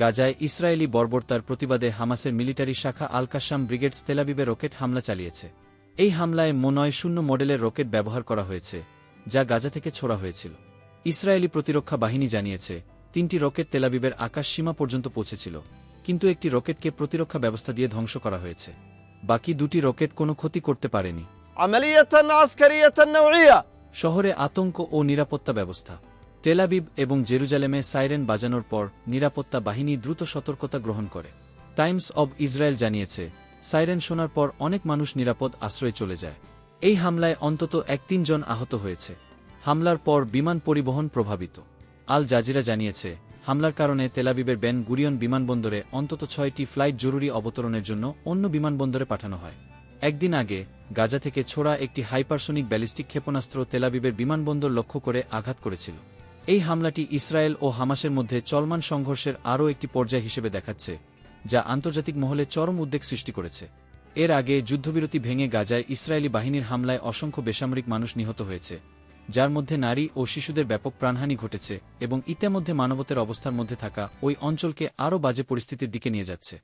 গাজায় ইসরায়েলি বর্বরতার প্রতিবাদে হামাসের মিলিটারি শাখা আলকাশাম ব্রিগেড ব্রিগেডস রকেট হামলা চালিয়েছে। এই হামলায় মনয় শূন্য মডেলের রকেট ব্যবহার করা হয়েছে যা গাজা থেকে ছোড়া হয়েছিল। ইসরায়েলি প্রতিরক্ষা বাহিনী জানিয়েছে তিনটি রকেট তেলাবিবের আকাশ সীমা পর্যন্ত পৌঁছেছিল কিন্তু একটি রকেটকে প্রতিরক্ষা ব্যবস্থা দিয়ে ধ্বংস করা হয়েছে। বাকি দুটি রকেট কোনো ক্ষতি করতে পারেনি। শহরে আতঙ্ক ও নিরাপত্তা ব্যবস্থা। টেলাবিব এবং জেরুজালেমে সাইরেন বাজানোর পর নিরাপত্তা বাহিনী দ্রুত সতর্কতা গ্রহণ করে। টাইমস অব ইসরায়েল জানিয়েছে, সাইরেন শোনার পর অনেক মানুষ নিরাপদ আশ্রয়ে চলে যায়। এই হামলায় অন্তত এক তিনজন আহত হয়েছে। হামলার পর বিমান পরিবহন প্রভাবিত। আল জাজিরা জানিয়েছে, হামলার কারণে তেলাবিবের বেন গুরিয়ন বিমানবন্দরে অন্তত ছয়টি ফ্লাইট জরুরি অবতরণের জন্য অন্য বিমানবন্দরে পাঠানো হয়। একদিন আগে, গাজা থেকে ছোড়া একটি হাইপারসোনিক ব্যালিস্টিক ক্ষেপণাস্ত্র তেলাবিবের বিমানবন্দর লক্ষ্য করে আঘাত করেছিল। এই হামলাটি ইসরায়েল ও হামাসের মধ্যে চলমান সংঘর্ষের আরও একটি পর্যায় হিসেবে দেখাচ্ছে, যা আন্তর্জাতিক মহলে চরম উদ্বেগ সৃষ্টি করেছে। এর আগে যুদ্ধবিরতি ভেঙে গাজায় ইসরায়েলি বাহিনীর হামলায় অসংখ্য বেসামরিক মানুষ নিহত হয়েছে, যার মধ্যে নারী ও শিশুদের ব্যাপক প্রাণহানি ঘটেছে এবং ইতিমধ্যে মানবতের অবস্থার মধ্যে থাকা ওই অঞ্চলকে আরও বাজে পরিস্থিতির দিকে নিয়ে যাচ্ছে।